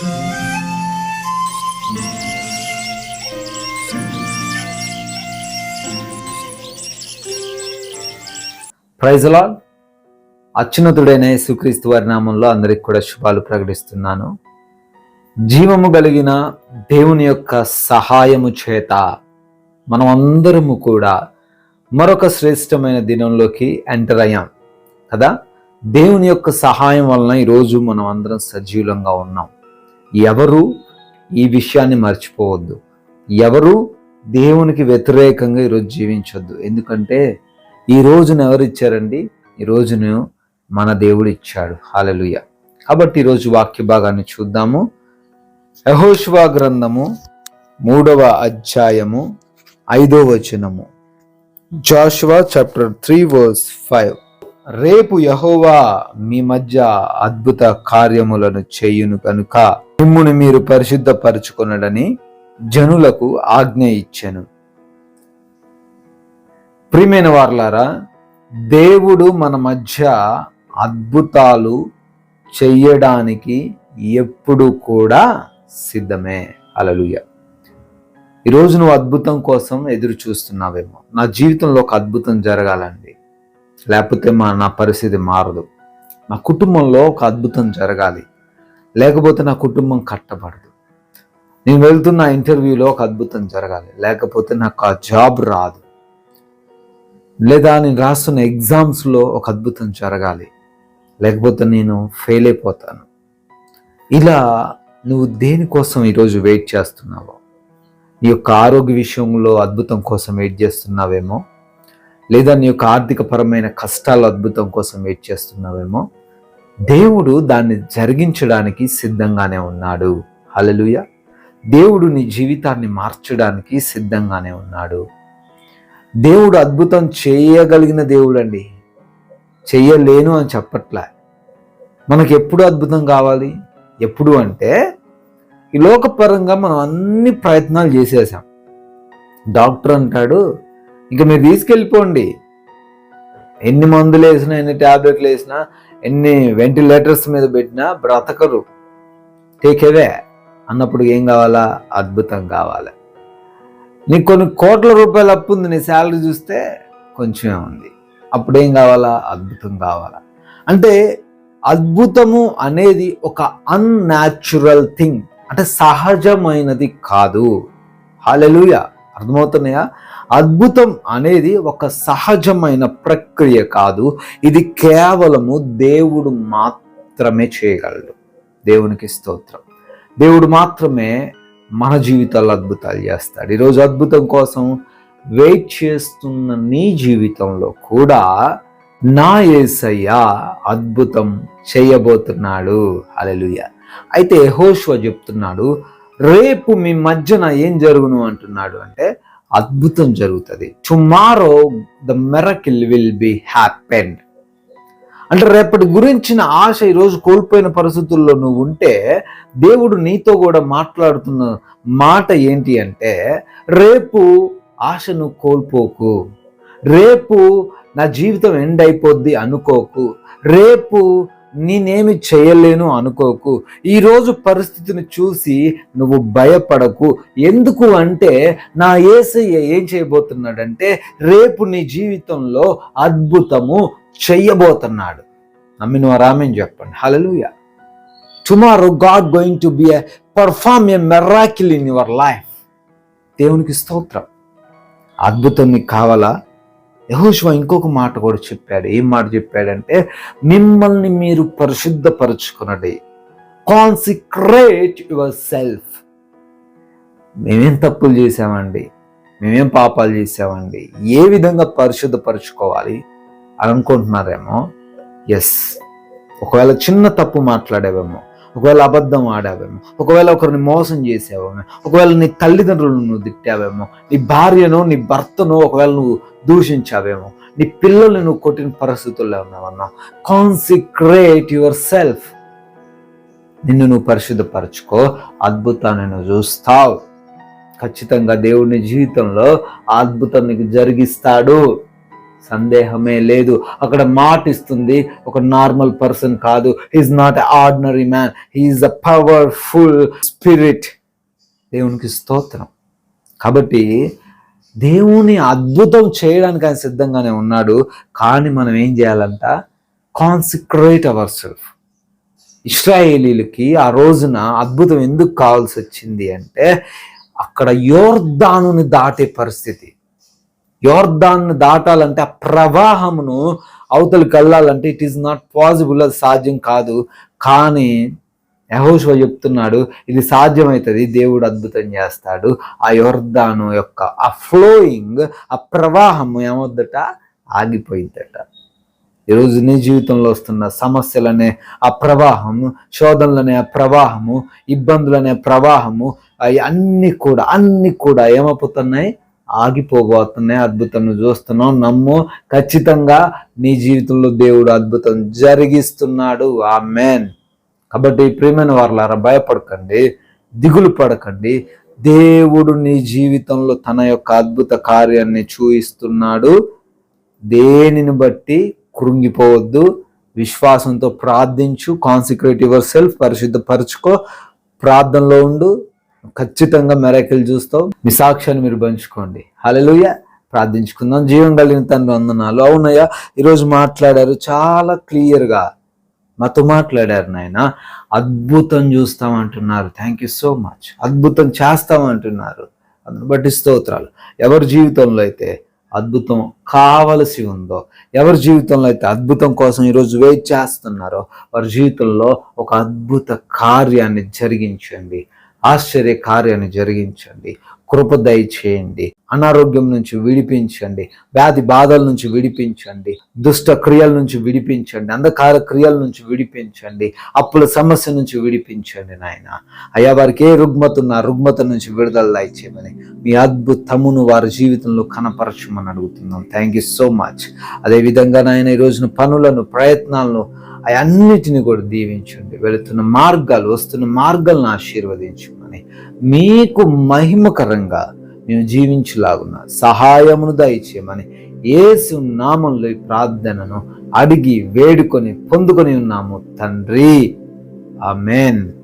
ప్రైజలాల్ అత్యున్నతుడైన సుక్రీస్తు వారి నామంలో అందరికి కూడా శుభాలు ప్రకటిస్తున్నాను. జీవము కలిగిన దేవుని యొక్క సహాయము చేత మనం అందరము కూడా మరొక శ్రేష్టమైన దినంలోకి ఎంటర్ అయ్యాం. కదా? దేవుని యొక్క సహాయం వలన ఈరోజు మనం అందరం సజీవంగా ఉన్నాం. ఎవరు ఈ విషయాన్ని మర్చిపోవద్దు. ఎవరు దేవునికి వ్యతిరేకంగా ఈరోజు జీవించొద్దు. ఎందుకంటే ఈ రోజును ఎవరు ఇచ్చారండి? ఈ రోజును మన దేవుడు ఇచ్చాడు. హాలలుయ కాబట్టి ఈరోజు వాక్య భాగాన్ని చూద్దాము. యహోష్వా గ్రంథము మూడవ అధ్యాయము ఐదో వచనము. Joshua chapter three verse five. రేపు యహోవా మీ మధ్య అద్భుత కార్యములను చేయును కనుక మిమ్మును మీరు పరిశుద్ధపరచుకొనడని జనులకు ఆజ్ఞ ఇచ్చెను. ప్రియమైన వార్లారా దేవుడు మన మధ్య అద్భుతాలు చెయ్యడానికి ఎప్పుడు కూడా సిద్ధమే. అలలుయ ఈరోజు నువ్వు అద్భుతం కోసం ఎదురు చూస్తున్నావేమో నా జీవితంలో ఒక అద్భుతం జరగాలండి. లేకపోతే మా నా పరిస్థితి మారదు. నా కుటుంబంలో ఒక అద్భుతం జరగాలి. లేకపోతే నా కుటుంబం కట్టబడదు. నేను వెళ్తున్న ఇంటర్వ్యూలో ఒక అద్భుతం జరగాలి. లేకపోతే నాకు ఆ జాబ్ రాదు. లేదా నేను రాస్తున్న ఎగ్జామ్స్లో ఒక అద్భుతం జరగాలి. లేకపోతే నేను ఫెయిల్ అయిపోతాను. ఇలా నువ్వు దేనికోసం ఈరోజు వెయిట్ చేస్తున్నావో? నీ యొక్క ఆరోగ్య విషయంలో అద్భుతం కోసం వెయిట్ చేస్తున్నావేమో? లేదా నీ యొక్క ఆర్థికపరమైన కష్టాల అద్భుతం కోసం వెయిట్ చేస్తున్నావేమో దేవుడు దాన్ని జరిగించడానికి సిద్ధంగానే ఉన్నాడు. హలలుయ దేవుడు నీ జీవితాన్ని మార్చడానికి సిద్ధంగానే ఉన్నాడు. దేవుడు అద్భుతం చేయగలిగిన దేవుడు అండి చెయ్యలేను అని చెప్పట్లే. మనకి ఎప్పుడు అద్భుతం కావాలి? ఎప్పుడు అంటే ఈ లోకపరంగా మనం అన్ని ప్రయత్నాలు చేసేసాం. డాక్టర్ అంటాడు ఇంకా మీరు తీసుకెళ్ళిపోండి. ఎన్ని మందులు వేసినా ఎన్ని ట్యాబ్లెట్లు వేసినా ఎన్ని వెంటిలేటర్స్ మీద పెట్టినా బ్రతకరు. టేక్ అవే అన్నప్పుడు ఏం కావాలా? అద్భుతం కావాలి. నీకు కొన్ని కోట్ల రూపాయలు అప్పు ఉంది నీ శాలరీ చూస్తే కొంచెమే ఉంది. అప్పుడు ఏం కావాలా? అద్భుతం కావాలా. అంటే అద్భుతము అనేది ఒక అన్యాచురల్ థింగ్ అంటే సహజమైనది కాదు. హాలెలుయ అర్థమవుతున్నాయా? అద్భుతం అనేది ఒక సహజమైన ప్రక్రియ కాదు. ఇది కేవలము దేవుడు మాత్రమే చేయగలడు. దేవునికి స్తోత్రం. దేవుడు మాత్రమే మన జీవితాల్లో అద్భుతాలు చేస్తాడు. ఈరోజు అద్భుతం కోసం వెయిట్ చేస్తున్న నీ జీవితంలో కూడా నా ఏసయ్య అద్భుతం చేయబోతున్నాడు. అలెలుయ అయితే హోష్వ చెప్తున్నాడు రేపు మీ మధ్యన ఏం జరుగును? అంటున్నాడు అంటే అద్భుతం జరుగుతుంది. Tomorrow the miracle will be happened అంటే రేపటి గురించిన ఆశ ఈరోజు కోల్పోయిన పరిస్థితుల్లో నువ్వు ఉంటే దేవుడు నీతో కూడా మాట్లాడుతున్న మాట ఏంటి అంటే రేపు ఆశను కోల్పోకు. రేపు నా జీవితం ఎండ్ అయిపోద్ది అనుకోకు. రేపు నేనేమి చేయలేను అనుకోకు. ఈరోజు పరిస్థితిని చూసి నువ్వు భయపడకు. ఎందుకు అంటే నా ఏసయ్య ఏం చేయబోతున్నాడంటే రేపు నీ జీవితంలో అద్భుతము చెయ్యబోతున్నాడు నమ్మిన రామేం చెప్పండి. Hallelujah tomorrow God going to be a perform a miracle in your life దేవునికి స్తోత్రం. అద్భుతం నీకు కావాలా? యహోశివ ఇంకొక మాట కూడా చెప్పాడు. ఏం మాట చెప్పాడంటే మిమ్మల్ని మీరు పరిశుద్ధపరచుకున్నది కాన్సిక్రేట్ యువర్ సెల్ఫ్ మేమేం తప్పులు చేసామండి మేమేం పాపాలు చేసామండి ఏ విధంగా పరిశుద్ధపరచుకోవాలి అని అనుకుంటున్నారేమో? ఎస్ ఒకవేళ చిన్న తప్పు మాట్లాడేవేమో. ఒకవేళ అబద్ధం ఆడావేమో ఒకవేళ ఒకరిని మోసం చేసావేమో ఒకవేళ నీ తల్లిదండ్రులను నువ్వు తిట్టావేమో నీ భార్యను నీ భర్తను ఒకవేళ నువ్వు దూషించావేమో నీ పిల్లల్ని నువ్వు కొట్టిన పరిస్థితుల్లో ఉన్నావన్నా కాన్సిక్రేట్ యువర్ సెల్ఫ్ నిన్ను నువ్వు పరిశుద్ధపరచుకో అద్భుతాన్ని నువ్వు చూస్తావు. ఖచ్చితంగా దేవుడిని జీవితంలో ఆ అద్భుతం నీకు జరిగిస్తాడు. సందేహమే లేదు. అక్కడ మాట ఇస్తుంది ఒక నార్మల్ పర్సన్ కాదు. He's not ordinary man he's a powerful spirit దేవునికి స్తోత్రం. కాబట్టి దేవుని అద్భుతం చేయడానికి ఆయన సిద్ధంగానే ఉన్నాడు. కానీ మనం ఏం చేయాలంట? కాన్సిక్రేట్ అవర్ సెల్ఫ్ ఇస్రాయేలీలకి ఆ రోజున అద్భుతం ఎందుకు కావాల్సి వచ్చింది అంటే అక్కడ యోర్దానుని దాటే పరిస్థితి. యోర్దాన్ని దాటాలంటే ఆ ప్రవాహమును అవతలికి వెళ్ళాలంటే ఇట్ ఈస్ నాట్ పాసిబుల్ అది సాధ్యం కాదు. కానీ యహోశివ చెప్తున్నాడు ఇది సాధ్యమవుతుంది దేవుడు అద్భుతం చేస్తాడు. ఆ యోర్దాను యొక్క ఆ ఫ్లోయింగ్ ఆ ప్రవాహము ఏమొద్దట? ఆగిపోయిందట ఈరోజు నీ జీవితంలో వస్తున్న సమస్యలనే ఆ ప్రవాహము శోధనలనే ఆ ప్రవాహము ఇబ్బందులనే ప్రవాహము అవి అన్నీ కూడా అన్నీ కూడా ఏమైపోతున్నాయి ఆగిపోబోతున్నాయి అద్భుతం చూస్తున్నాం నమ్ము ఖచ్చితంగా నీ జీవితంలో దేవుడు అద్భుతం జరిగిస్తున్నాడు. ఆ మేన్ కాబట్టి ప్రియమైన వారులారా భయపడకండి దిగులు పడకండి. దేవుడు నీ జీవితంలో తన యొక్క అద్భుత కార్యాన్ని చూయిస్తున్నాడు. దేనిని బట్టి? కృంగిపోవద్దు విశ్వాసంతో ప్రార్థించు కాన్సిక్రేట్ యువర్ సెల్ఫ్ పరిశుద్ధపరచుకో ప్రార్థనలో ఉండు. ఖచ్చితంగా మెరకలు చూస్తావు. మీ సాక్ష్యాన్ని మీరు పంచుకోండి. హలలుయ ప్రార్థించుకుందాం. జీవం కలిగిన తండ్రి వందనాలు. అవునయ్యా ఈరోజు మాట్లాడారు చాలా క్లియర్గా. మాతో మాట్లాడారు నాయన. అద్భుతం చూస్తామంటున్నారు థ్యాంక్ యూ సో మచ్ అద్భుతం చేస్తామంటున్నారు అందుని బట్టి స్తోత్రాలు. ఎవరి జీవితంలో అయితే అద్భుతం కావలసి ఉందో ఎవరి జీవితంలో అయితే అద్భుతం కోసం ఈరోజు వెయిట్ చేస్తున్నారో వారి జీవితంలో ఒక అద్భుత కార్యాన్ని జరిగించండి. ఆశ్చర్య కార్యాన్ని జరిగించండి. కృప దయచేయండి. అనారోగ్యం నుంచి విడిపించండి. వ్యాధి బాధల నుంచి విడిపించండి. దుష్ట క్రియల నుంచి విడిపించండి. అంధకార క్రియల నుంచి విడిపించండి. అప్పుల సమస్య నుంచి విడిపించండి నాయన. అయ్యా వారికి ఏ రుగ్మత ఉన్నా రుగ్మత నుంచి విడుదల దయచేయమని మీ అద్భుతమును వారి జీవితంలో కనపరచమని అడుగుతున్నాం. థ్యాంక్ యూ సో మచ్ అదేవిధంగా నాయన ఈ రోజున పనులను ప్రయత్నాలను అన్నిటిని కూడా దీవించండి. వెళుతున్న మార్గాలు వస్తున్న మార్గాలను ఆశీర్వదించమని మీకు మహిమకరంగా మేము జీవించలాగున్న సహాయమును దయచేయమని ఏసు నామంలో ప్రార్థనను అడిగి వేడుకొని పొందుకొని ఉన్నాము తండ్రి. ఆమెన్.